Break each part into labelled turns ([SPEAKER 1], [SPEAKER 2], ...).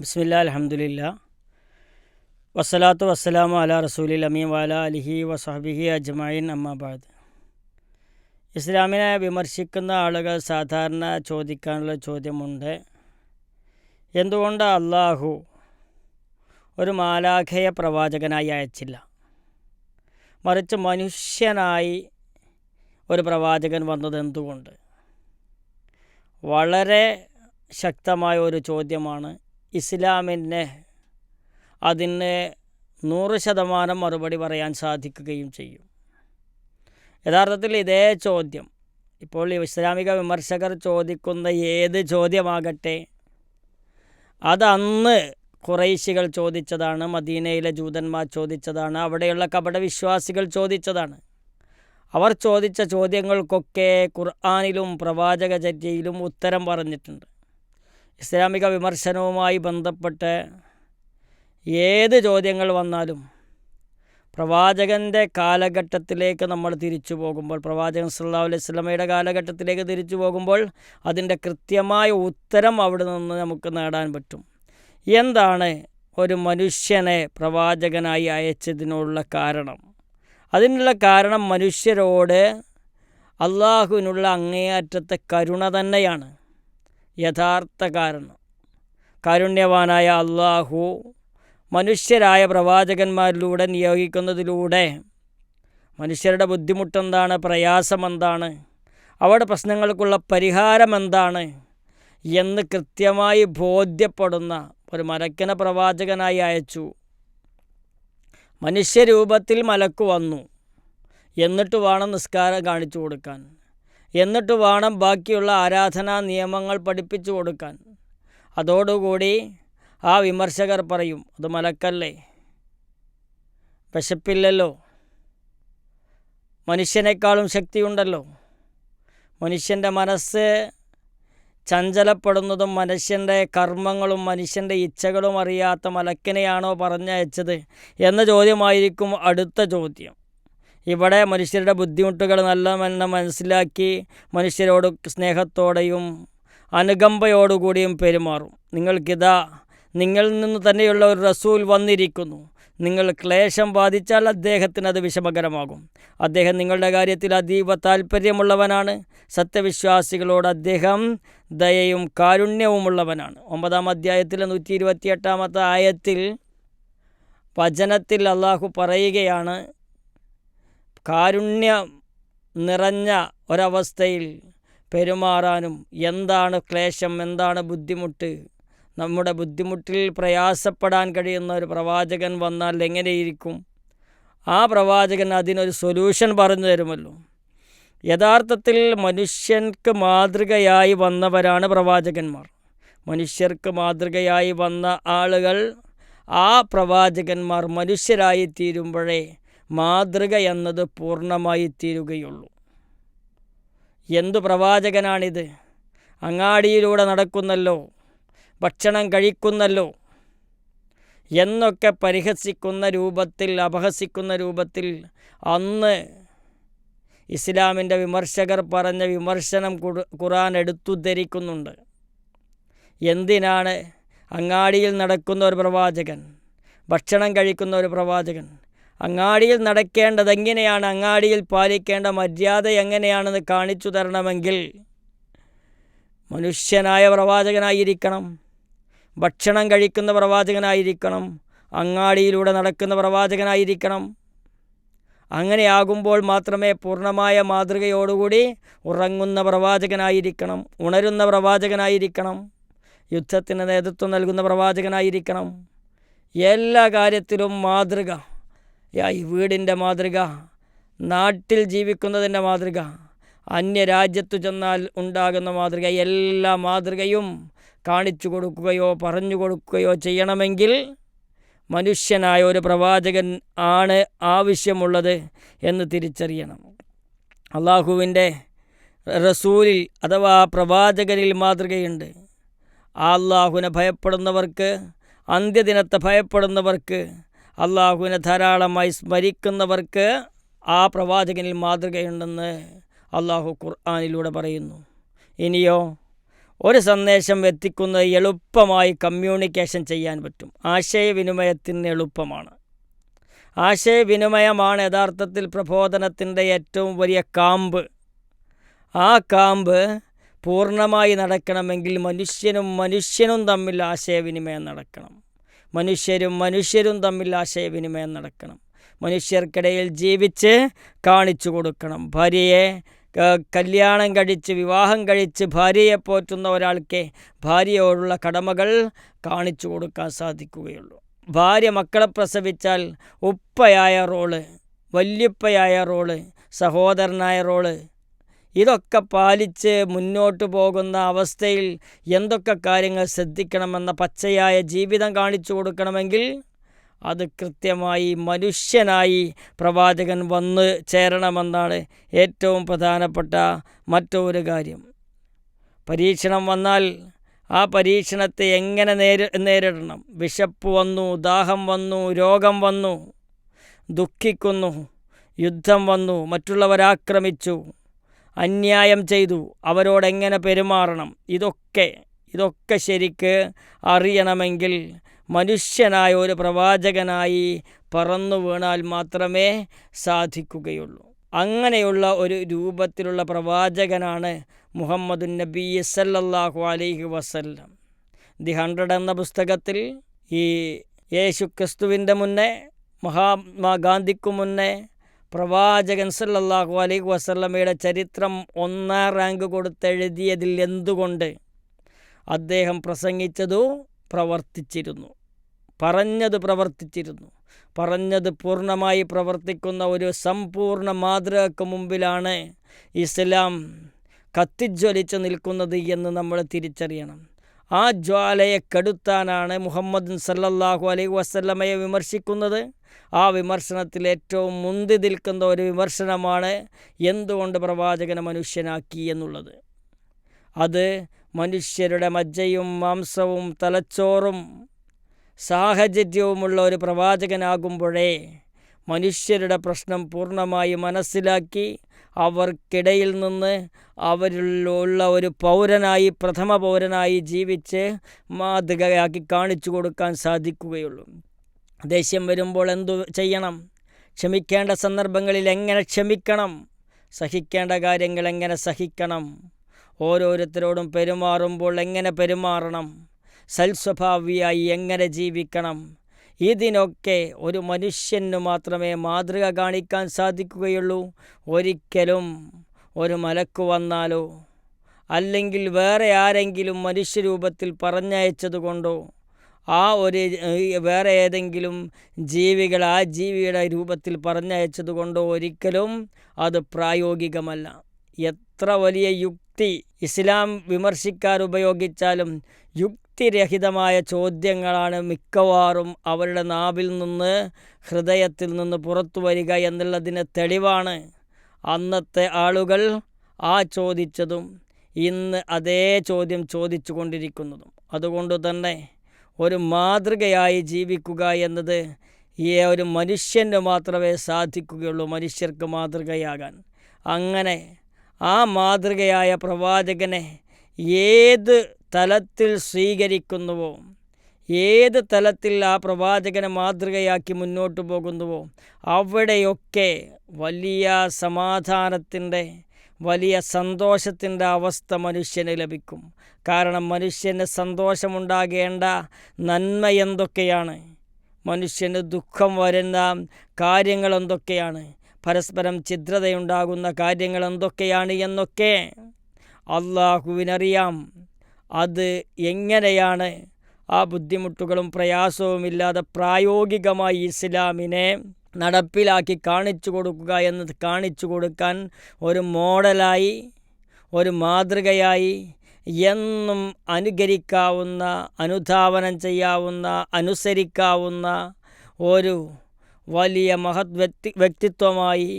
[SPEAKER 1] ബിസ്മില്ല അലഹമുല്ല വസ്സലാത്തു വസ്സലാമു അല റസൂലി അമീം വാല അലിഹി വസഹബിഹി അജ്മായിൻ അമ്മാബാദ് ഇസ്ലാമിനെ വിമർശിക്കുന്ന ആളുകൾ സാധാരണ ചോദിക്കാനുള്ള ചോദ്യമുണ്ട്. എന്തുകൊണ്ട് അള്ളാഹു ഒരു മാലാഖയ പ്രവാചകനായി അയച്ചില്ല? മറിച്ച് മനുഷ്യനായി ഒരു പ്രവാചകൻ വന്നത് എന്തുകൊണ്ട്? വളരെ ശക്തമായ ഒരു ചോദ്യമാണ് ഇസ്ലാമിന് അതിന് നൂറ് ശതമാനം മറുപടി പറയാൻ സാധിക്കുകയും ചെയ്യും. യഥാർത്ഥത്തിൽ ഇതേ ചോദ്യം. ഇപ്പോൾ ഇസ്ലാമിക വിമർശകർ ചോദിക്കുന്ന ഏത് ചോദ്യമാകട്ടെ അന്ന് കുറേശികൾ ചോദിച്ചതാണ് മദീനയിലെ ജൂതന്മാർ ചോദിച്ചതാണ് അവിടെയുള്ള കപടവിശ്വാസികൾ ചോദിച്ചതാണ്. അവർ ചോദിച്ച ചോദ്യങ്ങൾക്കൊക്കെ ഖുർആാനിലും പ്രവാചകചര്യയിലും ഉത്തരം പറഞ്ഞിട്ടുണ്ട്. ഇസ്ലാമിക വിമർശനവുമായി ബന്ധപ്പെട്ട് ഏത് ചോദ്യങ്ങൾ വന്നാലും പ്രവാചകന്റെ കാലഘട്ടത്തിലേക്ക് നമ്മൾ തിരിച്ചു പോകുമ്പോൾ പ്രവാചകൻ സല്ലാ അലൈഹി സ്വലമയുടെ കാലഘട്ടത്തിലേക്ക് തിരിച്ചു പോകുമ്പോൾ അതിന്റെ കൃത്യമായ ഉത്തരം അവിടെ നിന്ന് നമുക്ക് നേടാൻ പറ്റും. എന്താണ് ഒരു മനുഷ്യനെ പ്രവാചകനായി അയച്ചതിനുള്ള കാരണം? അതിനുള്ള കാരണം മനുഷ്യരോട് അള്ളാഹുവിനുള്ള അങ്ങേയറ്റത്തെ കരുണ തന്നെയാണ്. യഥാർത്ഥ കാരണം. കാരുണ്യവാനായ അള്ളാഹു മനുഷ്യരായ പ്രവാചകന്മാരിലൂടെ നിയോഗിക്കുന്നതിലൂടെ മനുഷ്യരുടെ ബുദ്ധിമുട്ടെന്താണ് പ്രയാസമെന്താണ് അവരുടെ പ്രശ്നങ്ങൾക്കുള്ള പരിഹാരം എന്താണ് എന്ന് കൃത്യമായി ബോധ്യപ്പെടുന്ന ഒരു മലക്കന പ്രവാചകനായി അയച്ചു. മനുഷ്യരൂപത്തിൽ മലക്ക് വന്നു. എന്നിട്ട് വേണം നിസ്കാരം കാണിച്ചു കൊടുക്കാൻ. എന്നിട്ട് വേണം ബാക്കിയുള്ള ആരാധനാ നിയമങ്ങൾ പഠിപ്പിച്ചു കൊടുക്കാൻ. അതോടുകൂടി ആ വിമർശകർ പറയും അത് മലക്കല്ലേ? വിശപ്പില്ലല്ലോ? മനുഷ്യനേക്കാളും ശക്തിയുണ്ടല്ലോ? മനുഷ്യന്റെ മനസ്സ് ചഞ്ചലപ്പെടുന്നതും മനുഷ്യന്റെ കർമ്മങ്ങളും മനുഷ്യന്റെ ഇച്ഛകളും അറിയാത്ത മലക്കിനെയാണോ പറഞ്ഞയച്ചത്? എന്ന ചോദ്യമായിരിക്കും അടുത്ത ചോദ്യം. ഇവിടെ മനുഷ്യരുടെ ബുദ്ധിമുട്ടുകൾ നല്ല മനസ്സിലാക്കി മനുഷ്യരോട് സ്നേഹത്തോടെയും അനുകമ്പയോടുകൂടിയും പെരുമാറും. നിങ്ങൾക്കിതാ നിങ്ങളിൽ നിന്ന് തന്നെയുള്ള ഒരു റസൂൽ വന്നിരിക്കുന്നു. നിങ്ങൾ ക്ലേശം ബാധിച്ചാൽ അദ്ദേഹത്തിന് അത് വിഷമകരമാകും. അദ്ദേഹം നിങ്ങളുടെ കാര്യത്തിൽ അതീവ താല്പര്യമുള്ളവനാണ് സത്യവിശ്വാസികളോട് അദ്ദേഹം ദയയും കാരുണ്യവുമുള്ളവനാണ്. ഒമ്പതാം അധ്യായത്തിലെ നൂറ്റി ഇരുപത്തിയെട്ടാമത്തെ ആയത്തിൽ വചനത്തിൽ അള്ളാഹു പറയുകയാണ് കാരുണ്യം നിറഞ്ഞ ഒരവസ്ഥയിൽ പെരുമാറാനും എന്താണ് ക്ലേശം എന്താണ് ബുദ്ധിമുട്ട്? നമ്മുടെ ബുദ്ധിമുട്ടിൽ പ്രയാസപ്പെടാൻ കഴിയുന്ന ഒരു പ്രവാചകൻ വന്നാൽ എങ്ങനെയിരിക്കും? ആ പ്രവാചകൻ അതിനൊരു സൊല്യൂഷൻ പറഞ്ഞു തരുമല്ലോ. യഥാർത്ഥത്തിൽ മനുഷ്യർക്ക് മാതൃകയായി വന്നവരാണ് പ്രവാചകന്മാർ. മനുഷ്യർക്ക് മാതൃകയായി വന്ന ആളുകൾ ആ പ്രവാചകന്മാർ മനുഷ്യരായി തീരുമ്പോഴേ മാതൃക എന്നത് പൂർണമായി തീരുകയുള്ളൂ. എന്തു പ്രവാചകനാണിത്? അങ്ങാടിയിലൂടെ നടക്കുന്നല്ലോ ഭക്ഷണം കഴിക്കുന്നല്ലോ എന്നൊക്കെ പരിഹസിക്കുന്ന രൂപത്തിൽ അപഹസിക്കുന്ന രൂപത്തിൽ അന്ന് ഇസ്ലാമിന്റെ വിമർശകർ പറഞ്ഞ വിമർശനം ഖുറാൻ എടുത്തുദ്ധരിക്കുന്നുണ്ട്. എന്തിനാണ് അങ്ങാടിയിൽ നടക്കുന്ന ഒരു പ്രവാചകൻ ഭക്ഷണം കഴിക്കുന്ന ഒരു പ്രവാചകൻ അങ്ങാടിയിൽ നടക്കേണ്ടതെങ്ങനെയാണ് അങ്ങാടിയിൽ പാലിക്കേണ്ട മര്യാദ എങ്ങനെയാണെന്ന് കാണിച്ചു തരണമെങ്കിൽ മനുഷ്യനായ പ്രവാചകനായിരിക്കണം. ഭക്ഷണം കഴിക്കുന്ന പ്രവാചകനായിരിക്കണം. അങ്ങാടിയിലൂടെ നടക്കുന്ന പ്രവാചകനായിരിക്കണം. അങ്ങനെയാകുമ്പോൾ മാത്രമേ പൂർണമായ മാതൃകയോടുകൂടി ഉറങ്ങുന്ന പ്രവാചകനായിരിക്കണം ഉണരുന്ന പ്രവാചകനായിരിക്കണം യുദ്ധത്തിന് നേതൃത്വം നൽകുന്ന പ്രവാചകനായിരിക്കണം. എല്ലാ കാര്യത്തിലും മാതൃക. ഈ വീടിന്റെ മാതൃക നാട്ടിൽ ജീവിക്കുന്നതിന്റെ മാതൃക അന്യരാജ്യത്തു ചെന്നാൽ ഉണ്ടാകുന്ന മാതൃക എല്ലാ മാതൃകയും കാണിച്ചു കൊടുക്കുകയോ പറഞ്ഞു കൊടുക്കുകയോ ചെയ്യണമെങ്കിൽ മനുഷ്യനായ ഒരു പ്രവാചകൻ ആണ് ആവശ്യമുള്ളത് എന്ന് തിരിച്ചറിയണം. അള്ളാഹുവിന്റെ റസൂലിൽ അഥവാ പ്രവാചകനിൽ മാതൃകയുണ്ട്. ആ അള്ളാഹുവിനെ ഭയപ്പെടുന്നവർക്ക് അന്ത്യദിനത്തെ ഭയപ്പെടുന്നവർക്ക് അള്ളാഹുവിനെ ധാരാളമായി സ്മരിക്കുന്നവർക്ക് ആ പ്രവാചകനിൽ മാതൃകയുണ്ടെന്ന് അള്ളാഹു ഖുർആാനിലൂടെ പറയുന്നു. ഇനിയോ ഒരു സന്ദേശം എത്തിക്കുന്നത് എളുപ്പമായി കമ്മ്യൂണിക്കേഷൻ ചെയ്യാൻ പറ്റും. ആശയവിനിമയത്തിന് എളുപ്പമാണ്. ആശയവിനിമയമാണ് യഥാർത്ഥത്തിൽ പ്രബോധനത്തിന്റെ ഏറ്റവും വലിയ കാമ്പ്. ആ കാമ്പ് പൂർണമായി നടക്കണമെങ്കിൽ മനുഷ്യനും മനുഷ്യനും തമ്മിൽ ആശയവിനിമയം നടക്കണം. മനുഷ്യരും മനുഷ്യരും തമ്മിൽ ആശയവിനിമയം നടക്കണം. മനുഷ്യർക്കിടയിൽ ജീവിച്ച് കാണിച്ചു കൊടുക്കണം. ഭാര്യയെ കല്യാണം കഴിച്ച് വിവാഹം കഴിച്ച് ഭാര്യയെ പോറ്റുന്ന ഒരാൾക്ക് ഭാര്യയോടുള്ള കടമകൾ കാണിച്ചു കൊടുക്കാൻ സാധിക്കുകയുള്ളൂ. ഭാര്യ മക്കളെ പ്രസവിച്ചാൽ ഉപ്പയായ റോൾ വല്യുപ്പയായ റോൾ സഹോദരനായ റോൾ ഇതൊക്കെ പാലിച്ച് മുന്നോട്ട് പോകുന്ന അവസ്ഥയിൽ എന്തൊക്കെ കാര്യങ്ങൾ ശ്രദ്ധിക്കണമെന്ന പച്ചയായ ജീവിതം കാണിച്ചു കൊടുക്കണമെങ്കിൽ അത് കൃത്യമായി മനുഷ്യനായി പ്രവാചകൻ വന്ന് ചേരണമെന്നാണ് ഏറ്റവും പ്രധാനപ്പെട്ട മറ്റൊരു കാര്യം. പരീക്ഷണം വന്നാൽ ആ പരീക്ഷണത്തെ എങ്ങനെ നേരി നേരിടണം? വിശപ്പ് വന്നു ദാഹം വന്നു രോഗം വന്നു ദുഃഖിക്കുന്നു യുദ്ധം വന്നു മറ്റുള്ളവരാക്രമിച്ചു അന്യായം ചെയ്തു. അവരോടെങ്ങനെ പെരുമാറണം? ഇതൊക്കെ ഇതൊക്കെ ശരിക്ക് അറിയണമെങ്കിൽ മനുഷ്യനായ ഒരു പ്രവാചകനായി പറന്നു വീണാൽ മാത്രമേ സാധിക്കുകയുള്ളൂ. അങ്ങനെയുള്ള ഒരു രൂപത്തിലുള്ള പ്രവാചകനാണ് മുഹമ്മദ് നബി സല്ലല്ലാഹു അലൈഹി വസല്ലം. ദി ഹൺഡ്രഡ് എന്ന പുസ്തകത്തിൽ ഈ യേശു ക്രിസ്തുവിന്റെ മുന്നേ മഹാത്മാഗാന്ധിക്കു മുന്നേ പ്രവാചകൻ സല്ലാഹു അലൈഹി വസല്ലമയുടെ ചരിത്രം ഒന്നാം റാങ്ക് കൊടുത്തെഴുതിയതിൽ എന്തുകൊണ്ട് അദ്ദേഹം പ്രസംഗിച്ചതു പ്രവർത്തിച്ചിരുന്നു? പറഞ്ഞത് പ്രവർത്തിച്ചിരുന്നു. പറഞ്ഞത് പൂർണമായി പ്രവർത്തിക്കുന്ന ഒരു സമ്പൂർണ മാതൃകക്ക് മുമ്പിലാണ് ഇസ്ലാം കത്തിജ്വലിച്ച് നിൽക്കുന്നത് എന്ന് നമ്മൾ തിരിച്ചറിയണം. ആ ജ്വാലയെ കെടുത്താനാണ് മുഹമ്മദ് സല്ലല്ലാഹു അലൈഹി വസല്ലമയെ വിമർശിക്കുന്നത്. ആ വിമർശനത്തിൽ ഏറ്റവും മുന്തി നിൽക്കുന്ന ഒരു വിമർശനമാണ് എന്തുകൊണ്ട് പ്രവാചകനെ മനുഷ്യനാക്കി എന്നുള്ളത്. അത് മനുഷ്യരുടെ മജ്ജയും മാംസവും തലച്ചോറും സാഹചര്യവുമുള്ള ഒരു പ്രവാചകനാകുമ്പോഴേ മനുഷ്യരുടെ പ്രശ്നം പൂർണമായി മനസ്സിലാക്കി അവർക്കിടയിൽ നിന്ന് അവരിലുള്ള ഒരു പൗരനായി പ്രഥമ പൗരനായി ജീവിച്ച് മാതൃകയാക്കി കാണിച്ചു കൊടുക്കാൻ സാധിക്കുകയുള്ളൂ. ദേഷ്യം വരുമ്പോൾ എന്തു ചെയ്യണം? ക്ഷമിക്കേണ്ട സന്ദർഭങ്ങളിൽ എങ്ങനെ ക്ഷമിക്കണം? സഹിക്കേണ്ട കാര്യങ്ങൾ എങ്ങനെ സഹിക്കണം? ഓരോരുത്തരോടും പെരുമാറുമ്പോൾ എങ്ങനെ പെരുമാറണം? സൽസ്വഭാവിയായി എങ്ങനെ ജീവിക്കണം? ഇതിനൊക്കെ ഒരു മനുഷ്യന് മാത്രമേ മാതൃക കാണിക്കാൻ സാധിക്കുകയുള്ളൂ. ഒരിക്കലും ഒരു മലക്ക് വന്നാലോ? അല്ലെങ്കിൽ വേറെ ആരെങ്കിലും മനുഷ്യരൂപത്തിൽ പറഞ്ഞയച്ചതുകൊണ്ടോ? ആ ഒരു വേറെ ഏതെങ്കിലും ജീവികൾ ആ ജീവിയുടെ രൂപത്തിൽ പറഞ്ഞയച്ചത് കൊണ്ടോ ഒരിക്കലും അത് പ്രായോഗികമല്ല. എത്ര വലിയ യുക്തി ഇസ്ലാം വിമർശിക്കാൻ ഉപയോഗിച്ചാലും യുക്തിരഹിതമായ ചോദ്യങ്ങളാണ് മിക്കവാറും അവരുടെ നാവിൽ നിന്ന് ഹൃദയത്തിൽ നിന്ന് പുറത്തു വരിക എന്നുള്ളതിന് തെളിവാണ്. അന്നത്തെ ആളുകൾ ആ ചോദിച്ചതും ഇന്ന് അതേ ചോദ്യം ചോദിച്ചു കൊണ്ടിരിക്കുന്നതും അതുകൊണ്ട് തന്നെ ഒരു മാതൃകയായി ജീവിക്കുക എന്നത് ഈ ഒരു മനുഷ്യന് മാത്രമേ സാധിക്കുകയുള്ളൂ മനുഷ്യർക്ക് മാതൃകയാകാൻ. അങ്ങനെ ആ മാതൃകയായ പ്രവാചകനെ ഏത് തലത്തിൽ സ്വീകരിക്കുന്നുവോ ഏത് തലത്തിൽ ആ പ്രവാചകനെ മാതൃകയാക്കി മുന്നോട്ട് പോകുന്നുവോ അവിടെയൊക്കെ വലിയ സമാധാനത്തിന്റെ വലിയ സന്തോഷത്തിന്റെ അവസ്ഥ മനുഷ്യന് ലഭിക്കും. കാരണം മനുഷ്യന് സന്തോഷമുണ്ടാകേണ്ട നന്മ എന്തൊക്കെയാണ്? മനുഷ്യന് ദുഃഖം വരുന്ന കാര്യങ്ങൾ എന്തൊക്കെയാണ്? പരസ്പരം ഛിദ്രതയുണ്ടാകുന്ന കാര്യങ്ങൾ എന്തൊക്കെയാണ് എന്നൊക്കെ അള്ളാഹുവിനറിയാം. അത് എങ്ങനെയാണ്? ആ ബുദ്ധിമുട്ടുകളും പ്രയാസവുമില്ലാതെ പ്രായോഗികമായി ഇസ്ലാമിനെ നടപ്പിലാക്കി കാണിച്ചു കൊടുക്കുക എന്നത് കാണിച്ചു കൊടുക്കാൻ ഒരു മോഡലായി ഒരു മാതൃകയായി എന്നും അനുകരിക്കാവുന്ന അനുധാവനം ചെയ്യാവുന്ന അനുസരിക്കാവുന്ന ഒരു വലിയ മഹത് വ്യക്തി വ്യക്തിത്വമായി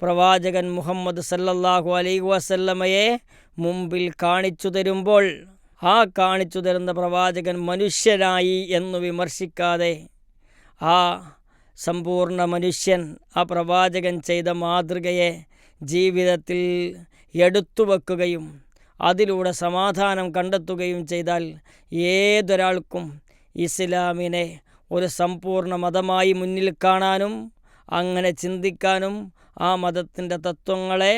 [SPEAKER 1] പ്രവാചകൻ മുഹമ്മദ് സല്ലല്ലാഹു അലൈഹി വസല്ലമയെ മുമ്പിൽ കാണിച്ചു തരുമ്പോൾ ആ കാണിച്ചു തരുന്ന പ്രവാചകൻ മനുഷ്യനായി എന്ന് വിമർശിക്കാതെ ആ സമ്പൂർണ മനുഷ്യൻ ആ പ്രവാചകൻ ചെയ്ത മാതൃകയെ ജീവിതത്തിൽ എടുത്തു വെക്കുകയും അതിലൂടെ സമാധാനം കണ്ടെത്തുകയും ചെയ്താൽ ഏതൊരാൾക്കും ഇസ്ലാമിനെ ഒരു സമ്പൂർണ മതമായി മുന്നിൽ കാണാനും അങ്ങനെ ചിന്തിക്കാനും ആ മതത്തിന്റെ തത്വങ്ങളെ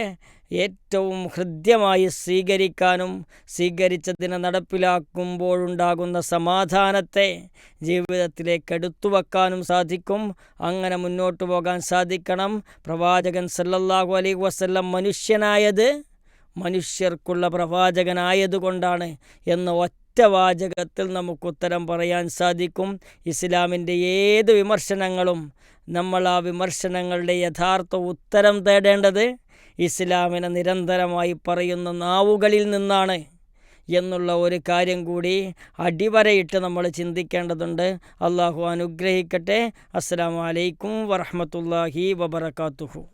[SPEAKER 1] ഏറ്റവും ഹൃദ്യമായി സ്വീകരിക്കാനും സ്വീകരിച്ചതിനെ നടപ്പിലാക്കുമ്പോഴുണ്ടാകുന്ന സമാധാനത്തെ ജീവിതത്തിലേക്ക് എടുത്തു വെക്കാനും സാധിക്കും. അങ്ങനെ മുന്നോട്ട് പോകാൻ സാധിക്കണം. പ്രവാചകൻ സല്ലല്ലാഹു അലൈഹി വസല്ലം മനുഷ്യനായത് മനുഷ്യർക്കുള്ള പ്രവാചകനായതുകൊണ്ടാണ് എന്ന് ഒറ്റ വാചകത്തിൽ നമുക്ക് ഉത്തരം പറയാൻ സാധിക്കും. ഇസ്ലാമിന്റെ ഏത് വിമർശനങ്ങളും നമ്മൾ ആ വിമർശനങ്ങളുടെ യഥാർത്ഥ ഉത്തരം തേടേണ്ടത് ഇസ്ലാമിനെ നിരന്തരമായി പറയുന്ന നാവുകളിൽ നിന്നാണ് എന്നുള്ള ഒരു കാര്യം കൂടി അടിവരയിട്ട് നമ്മൾ ചിന്തിക്കേണ്ടതുണ്ട്. അള്ളാഹു അനുഗ്രഹിക്കട്ടെ. അസ്സാം വലൈക്കും വറഹമത്തല്ലാഹി വബർക്കാത്തുഹു